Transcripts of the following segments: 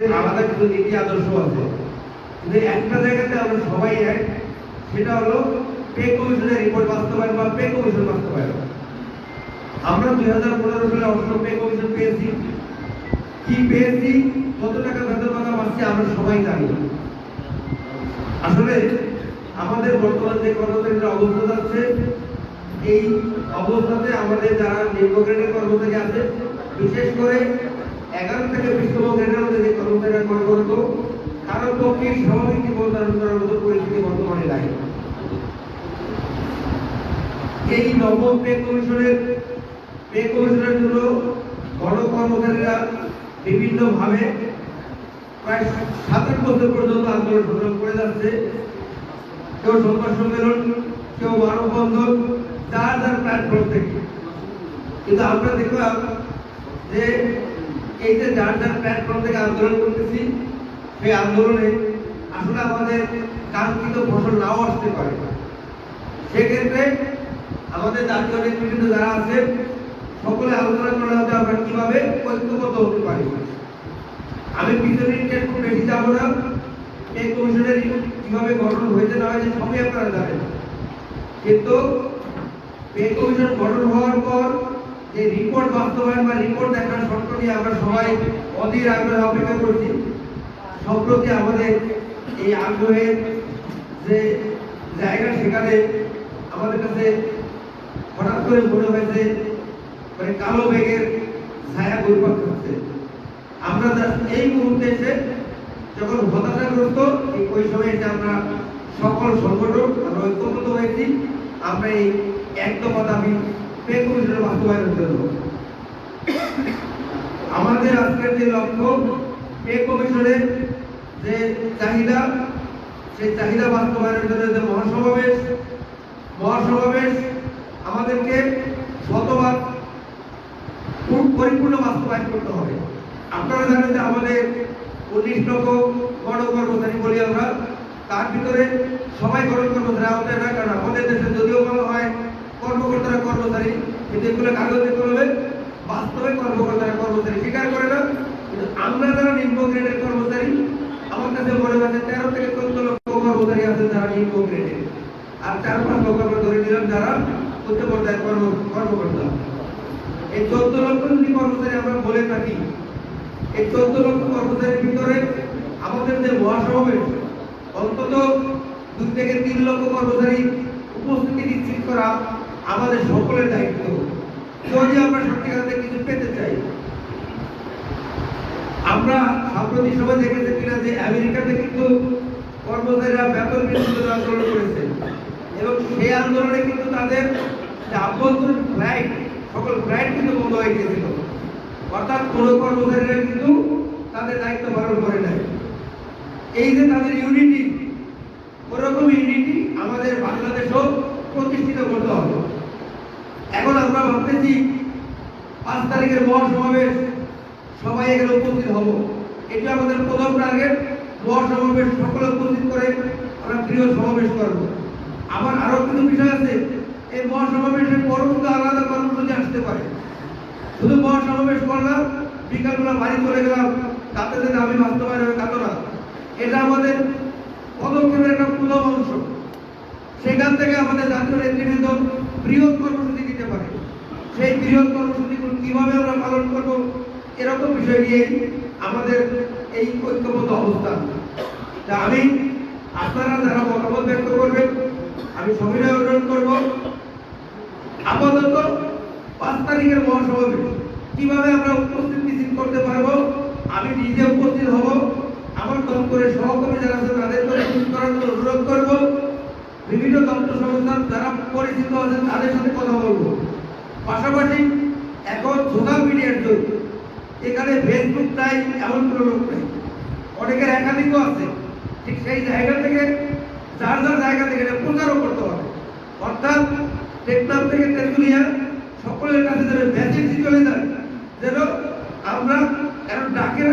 আলাদা কিছু নীতি আদর্শ আছে। কিন্তু একটা জায়গাতে আমরা সবাই এক, সেটা হলো পে কমিশনের রিপোর্ট বাস্তবায়ন বা পে কমিশন বাস্তবায়ন। আমরা দুই হাজার পনেরো সালে অবশ্য পে কমিশন পেয়েছি। কি পেয়েছি, কত টাকা বেতন ভাতা পাচ্ছি, আমরা সবাই জানি। আসলে আমাদের বর্তমান যে কর্মচারীদের অবস্থা যাচ্ছে, এই অবস্থাতে আমাদের যারা নিম্ন গ্রেডের কর্মচারী আছে, বিশেষ করে এগারো থেকে বিশতম গ্রেডের মধ্যে কর্মচারীরা কর্মরত কারোর পক্ষে স্বাভাবিক জীবন ধারণ করার মতো পরিস্থিতি বর্তমানে নাই। এই নবম পে কমিশনের পে কমিশনের জন্য বড় কর্মচারীরা বিভিন্ন ভাবে প্রায় সাত আট বছর পর্যন্ত আন্দোলন সংগ্রাম করে যাচ্ছে। কেউ সংবাদ সম্মেলন, কেউ মানববন্ধন, যার যার প্ল্যাটফর্ম থেকে। কিন্তু আমরা দেখলাম যে এই যে যার যার প্ল্যাটফর্ম থেকে আন্দোলন করতেছি, সেই আন্দোলনে আসলে আমাদের কাঙ্ক্ষিত ফসল নাও আসতে পারে। সেক্ষেত্রে আমাদের জাতীয় নেতৃবৃন্দ যারা আছে, সকলে আলোচনা করা হতে আমরা কীভাবে ঐক্যবদ্ধ হতে পারি। আমি পিছনে একটু বেশি যাব না। এই কমিশনের কীভাবে গঠন হয়েছে না হয়েছে সবই আপনারা জানেন। কিন্তু এই কমিশন গঠন হওয়ার পর যে রিপোর্ট বাস্তবায়ন বা রিপোর্ট দেখার শর্ত নিয়ে আমরা সবাই অধীর আগ্রহে অপেক্ষা করছি। সম্প্রতি আমাদের এই আগ্রহের যে জায়গা, সেখানে আমাদের কাছে হঠাৎ করে মনে হয়েছে মানে কালো মেঘের ছায়া ঘুরপাক খাচ্ছে আমরা এই মুহূর্তে এসে যখন হতাশাগ্রস্ত ওই সময় এসে আমরা সকল সংগঠন আমরা ঐক্যবদ্ধ হয়েছি। আমরা এই একদম দাবি পে কমিশনের বাস্তবায়নের জন্য আমাদের আজকের যে লক্ষ্য পে কমিশনের যে চাহিদা, সেই চাহিদা বাস্তবায়নের জন্য যে মহাসমাবেশ মহাসমাবেশ আমাদেরকে শতভাগ পূর্ণ- পরিপূর্ণ বাস্তবায়ন করতে হবে। আপনারা জানেন যে আমাদের উনিশ লক্ষ গণ কর্মচারী বলি আমরা, তার ভিতরে সবাই গণ কর্মচারী আমাদের না, কারণ আমাদের দেশে যদিও বলা হয় কর্মকর্তারা কর্মচারী, কিন্তু এগুলো কাগজে কলমে বাস্তবে কর্মকর্তারা কর্মচারী। স্বীকার করে না, কিন্তু আমরা যারা নিম্ন গ্রেডের কর্মচারী, আমার কাছে মনে হচ্ছে তেরো থেকে চোদ্দ লক্ষ কর্মচারী আছে যারা নিম্ন গ্রেডের আর চার পাঁচ লক্ষ আমরা ধরে নিলাম যারা উচ্চ পর্যায়ের কর্ম, কর্মকর্তা। এই চোদ্দ লক্ষ যদি কর্মচারী আমরা বলে থাকি, এই চোদ্দ লক্ষ কর্মচারীর ভিতরে আমাদের যে মহাসমাবেশ অন্তত দুই থেকে তিন লক্ষ কর্মচারী উপস্থিতি নিশ্চিত করা আমাদের সকলের দায়িত্ব। যদি আমরা সত্যিকারে কিছু পেতে চাই, আমরা সাম্প্রতিক সময় দেখেছি কিনা যে আমেরিকাতে কিন্তু কর্মচারীরা বেতন বৃদ্ধির আন্দোলন করেছে। এবং সেই আন্দোলনে কিন্তু তাদের আভ্যন্তরীণ ফ্লাইট, সকল ফ্লাইট কিন্তু বন্ধ হয়ে গিয়েছিল। অর্থাৎ কোনো কর্মচারীরা কিন্তু তাদের দায়িত্ব পালন করে নাই। এই যে তাদের ইউনিটি ওরকম ইউনিটি আমাদের বাংলাদেশও প্রতিষ্ঠিত করতে হবে। আমরা ভাবতেছি পাঁচ তারিখের মহাসমাবেশ সবাই এখানে উপস্থিত হব। এটা আমাদের প্রথম টার্গেট মহাসমাবেশ সকলে উপস্থিত করে আমরা প্রিয় সমাবেশ করব। আবার আরও কিছু বিষয় আছে, এই মহাসমাবেশের পরও কিন্তু আলাদা কর্মসূচি আসতে পারে। শুধু মহাসমাবেশ করলাম বিকালবেলা বাড়ি চলে গেলাম, তাতে যে আমি বাস্তবায়ন হবে তা তো না। এটা আমাদের পদক্ষেপের একটা প্রথম অংশ। সেখান থেকে আমাদের জাতীয় নেতৃবৃন্দ বৃহৎ কর্মসূচি দিতে পারে। সেই বৃহৎ কর্মসূচিগুলো কীভাবে আমরা পালন করব, এরকম বিষয় নিয়ে আমাদের এই ঐক্যবদ্ধ অবস্থান। তা আমি আপনারা যারা মতামত ব্যক্ত করবেন, আমি সবিনয় অনুরোধ করব। আপাতত পাঁচ তারিখের মহাসমাবেশ। কীভাবে আমরা উপস্থিত নিশ্চিত করতে পারব, আমি নিজে উপস্থিত হব। আমার দপ্তরের সহকর্মী যারা আছে তাদেরকে উপস্থিত করার জন্য অনুরোধ করব। বিভিন্ন দপ্তর সংস্থা যারা পরিচিত আছেন, তাদের সাথে কথা বলব। পাশাপাশি এখন সোশ্যাল মিডিয়ার যুগ। এখানে ফেসবুক নাই, এমন কোনো লোক নেই। অনেকের একাধিকও আছে। ঠিক সেই জায়গা থেকে, যার যার জায়গা থেকে প্রচারও করতে হবে। অর্থাৎ টেকনাফ থেকে তেঁতুলিয়া, সকলের কাছে যেন মেসেজ চলে যায় যেন আমরা এখন ডাকের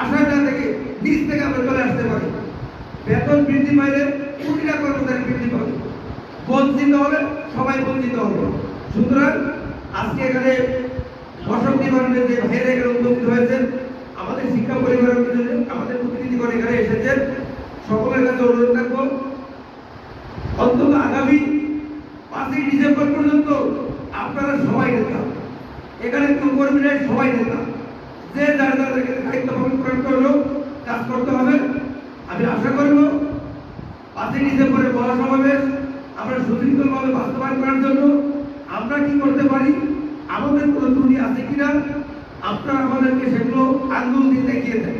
আশায় না থেকে নিচ থেকে আমরা চলে আসতে পারি। বেতন বৃদ্ধি পাইলে প্রতিটা কর্মচারী বৃদ্ধি পাবে। বঞ্চিত হলে সবাই বঞ্চিত হবে। সুতরাং আজকে এখানে দর্শক নিবারণের যে ভাইয়েরা এখানে উদ্যোগী হয়েছেন, আমাদের শিক্ষা পরিবারের আমাদের প্রতিনিধিগণ এখানে এসেছেন। সকলের কাছে অনুরোধ থাকব, অন্তত আগামী পাঁচই ডিসেম্বর পর্যন্ত আপনারা সবাই নেতা। এখানে কেউ কর্মী নেই সবাই নেতা। যে যার যার দায়িত্ব পালন করতে হলেও কাজ করতে হবে। আমি আশা করব, পাঁচই ডিসেম্বরের মহাসমাবেশ আমরা সুদীর্ঘভাবে বাস্তবায়ন করার জন্য আমরা কি করতে পারি? আমাদের কোনো ত্রুটি আছে কিনা? আপনারা আমাদেরকে সেগুলো আঙ্গুল দিয়ে দেখিয়ে দেন।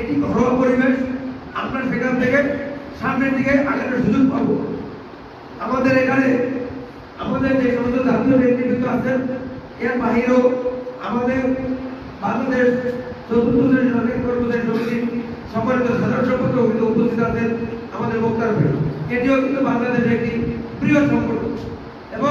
এটি ঘরোয়া পরিবেশ। আমরা সেখান থেকে সামনের দিকে আগানোর সুযোগ পাবো। আমাদের এখানে, আমাদের যে সমস্ত জাতীয় নেতৃত্ব আছেন, এর বাহিরেও আমাদের বাংলাদেশ চতুর্থ সমিতির সম্মানিত সাধারণ উপস্থিত আছেন আমাদের বক্তার এটিও কিন্তু বাংলাদেশের একটি প্রিয় সম্পর্ক এবং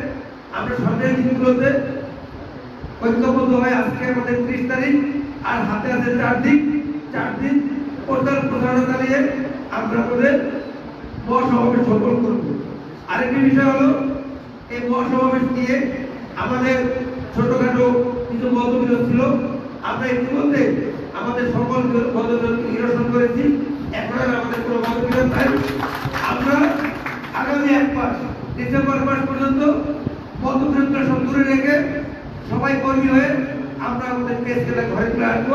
আমরা সামনের দিনগুলোতে ঐক্যবদ্ধ হয় আজকে আমাদের ত্রিশ তারিখ, আর হাতে আছে চার দিন। চার দিন প্রচার প্রচারণা চালিয়ে আমরা আমাদের মহাসমাবেশ সফল করব। আরেকটি বিষয় হলো, এই মহাসমাবেশ নিয়ে আমাদের ছোটখাটো কিছু মতবিরোধ ছিল। আমরা ইতিমধ্যে আমাদের সকল মতবিরোধ নিরসন করেছি। এখন আমাদের কোনো মতবিরোধ নাই। আমরা আগামী এক মাস, ডিসেম্বর মাস পর্যন্ত সব দূরে রেখে সবাই কর্মী হয়ে আমরা আমাদের দেশকে ঘরে তুলে আসব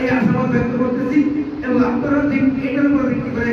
এই আশাবাদ ব্যক্ত করতেছি এবং আপনারা ঠিক এটার উপর ভিত্তি করে